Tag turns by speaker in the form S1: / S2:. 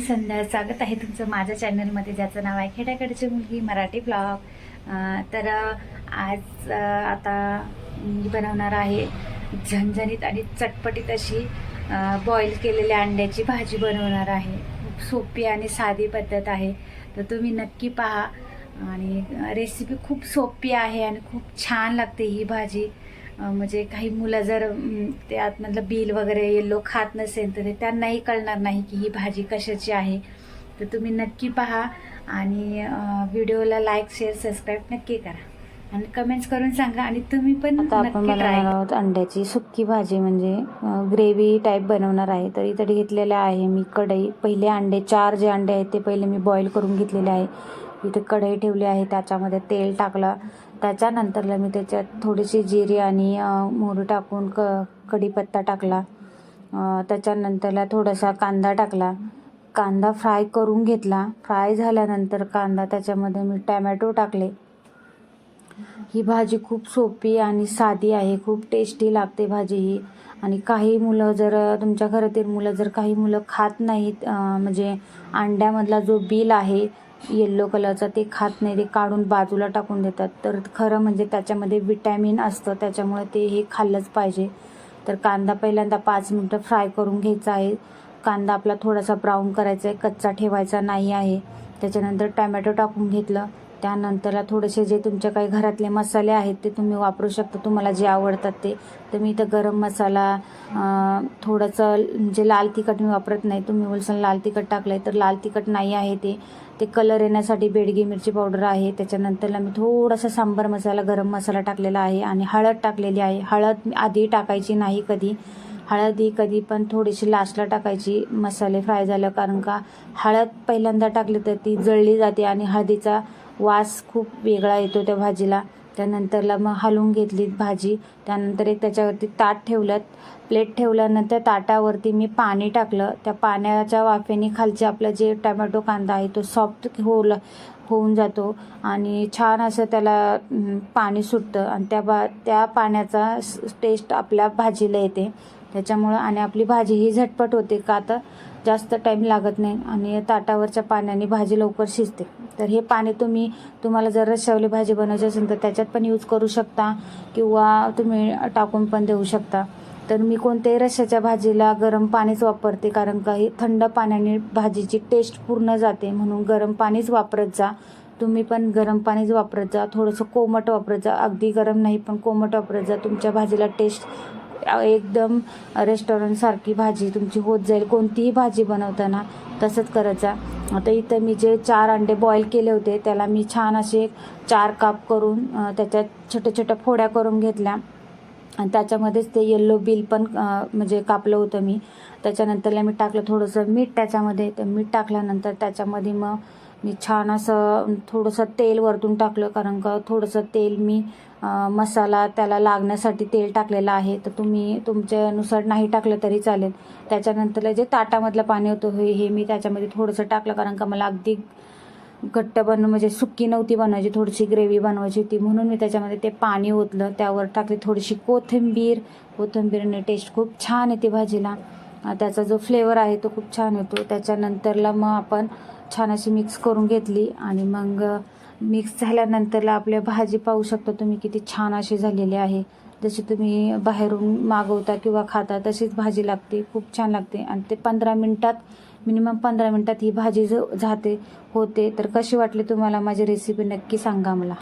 S1: संध्या स्वागत आहे तुमचं माझ्या चॅनलमध्ये. ज्याचं नाव आहे खेड्याकडची मुलगी मराठी ब्लॉग. तर आज आता मी बनवणार आहे झणझणीत आणि चटपटीत अशी बॉईल केलेल्या अंड्याची भाजी बनवणार आहे. खूप सोपी आणि साधी पद्धत आहे. तर तुम्ही नक्की पहा. आणि रेसिपी खूप सोपी आहे आणि खूप छान लागते ही भाजी. म्हणजे काही मुलं जर ते आतमधलं बिल वगैरे येल्लो खात नसेल तर ते त्यांनाही कळणार नाही की ही भाजी कशाची आहे. तर तुम्ही नक्की पहा आणि व्हिडिओला लाईक शेअर सबस्क्राईब नक्की करा. आणि कमेंट्स करून सांगा आणि तुम्ही पण
S2: आपण बनवणार आहोत अंड्याची सुक्की भाजी म्हणजे ग्रेव्ही टाईप बनवणार आहे. तर इथे घेतलेल्या आहे मी कढई. पहिले अंडे चार जे अंडे आहेत ते पहिले मी बॉईल करून घेतलेले आहे. इथे कढई ठेवली आहे त्याच्यामध्ये तेल टाकलं. त्याच्यानंतरला मी त्याच्यात थोडीशी जिरी आणि मोहरी टाकून क कढीपत्ता टाकला. त्याच्यानंतरला थोडासा कांदा टाकला. कांदा फ्राय करून घेतला. फ्राय झाल्यानंतर कांदा त्याच्यामध्ये मी टॅमॅटो टाकले. ही भाजी खूप सोपी आणि साधी आहे. खूप टेस्टी लागते भाजी ही. आणि काही मुलं जर तुमच्या घरातील मुलं जर काही मुलं खात नाहीत म्हणजे अंड्यामधला जो बिल आहे येल्लो कलरचा ते खात नाही ते काढून बाजूला टाकून देतात. तर खरं म्हणजे त्याच्यामध्ये विटॅमिन असतं त्याच्यामुळे ते हे खाल्लंच पाहिजे. तर कांदा पहिल्यांदा पाच मिनटं फ्राय करून घ्यायचा आहे. कांदा आपला थोडासा ब्राऊन करायचा आहे कच्चा ठेवायचा नाही आहे. त्याच्यानंतर टॅमॅटो टाकून घेतलं. त्यानंतरला थोडेसे जे तुमच्या काही घरातले मसाले आहेत ते तुम्ही वापरू शकता. तुम्हाला जे आवडतात ते. तर मी इथं गरम मसाला थोडंसं म्हणजे लाल तिखट मी वापरत नाही. तुम्ही बोलसाल लाल तिखट टाकलं आहे तर लाल तिखट नाही आहे ते. ते कलर येण्यासाठी बेडगी मिरची पावडर आहे. त्याच्यानंतरला मी थोडासा सांबार मसाला गरम मसाला टाकलेला आहे आणि हळद टाकलेली आहे. हळद आधी टाकायची नाही कधी. हळदी कधी पण थोडीशी लास्टला टाकायची मसाले फ्राय झालं कारण का हळद पहिल्यांदा टाकली तर ती जळली जाते आणि हळदीचा वास खूप वेगळा येतो त्या भाजीला. त्यानंतरला मग हलवून घेतली भाजी. त्यानंतर एक त्याच्यावरती ताट ठेवलं प्लेट ठेवल्यानंतर ताटावरती मी पाणी टाकलं. त्या पाण्याच्या वाफेने खालचे आपलं जे टमॅटो कांदा आहे तो सॉफ्ट होल होऊन जातो आणि छान असं त्याला पाणी सुटतं. आणि त्या बा त्या पाण्याचा टेस्ट आपल्या भाजीला येते. त्याच्यामुळं आणि आपली भाजी ही झटपट होते का तर जास्त टाईम लागत नाही आणि ताटावरच्या पाण्याने भाजी लवकर शिजते. तर हे पाणी तुम्ही तुम्हाला जर रशावली भाजी बनवायची असेल तर त्याच्यात पण यूज करू शकता किंवा तुम्ही टाकून पण देऊ शकता. तर मी कोणत्याही रश्शाच्या भाजीला गरम पाणीच वापरते कारण काही थंड पाण्याने भाजीची टेस्ट पूर्ण जाते. म्हणून गरम पाणीच वापरत जा. तुम्ही पण गरम पाणीच वापरत जा. थोडंसं कोमट वापरत जा. अगदी गरम नाही पण कोमट वापरत जा. तुमच्या भाजीला टेस्ट एकदम रेस्टॉरंटसारखी भाजी तुमची होत जाईल. कोणतीही भाजी बनवताना तसंच करायचा आता इथं मी जे चार अंडे बॉईल केले होते त्याला मी छान असे चार काप करून त्याच्यात छोट्या छोट्या फोड्या करून घेतल्या. आणि त्याच्यामध्येच ते येल्लो बिल पण म्हणजे कापलं होतं मी. त्याच्यानंतरला मी टाकलं थोडंसं मीठ त्याच्यामध्ये. तर मीठ टाकल्यानंतर त्याच्यामध्ये मग मी छान असं थोडंसं तेल वरतून टाकलं. कारण का थोडंसं तेल मी मसाला त्याला लागण्यासाठी तेल टाकलेलं आहे. तर तुम्ही तुमच्यानुसार नाही टाकलं तरी चालेल. त्याच्यानंतरला जे ताटामधलं पाणी होतं हे हे मी त्याच्यामध्ये थोडंसं टाकलं. कारण का मला अगदी घट्ट बनव म्हणजे सुक्की नव्हती बनवायची थोडीशी ग्रेव्ही बनवायची होती. म्हणून मी त्याच्यामध्ये ते पाणी ओतलं. त्यावर टाकली थोडीशी कोथिंबीर. कोथिंबीरने टेस्ट खूप छान येते भाजीला. त्याचा जो फ्लेवर आहे तो खूप छान येतो त्याच्यानंतरला मग आपण छान अशी मिक्स करून घेतली. आणि मग मिक्स झाल्यानंतरला आपल्या भाजी पाहू शकता तुम्ही किती छान अशी झालेली आहे. जशी तुम्ही बाहेरून मागवता किंवा खाता तशीच भाजी लागते खूप छान लागते. आणि ते पंधरा मिनटात मिनिमम पंधरा मिनटात ही भाजी जाते होते. तर कशी वाटली तुम्हाला माझी रेसिपी नक्की सांगा मला.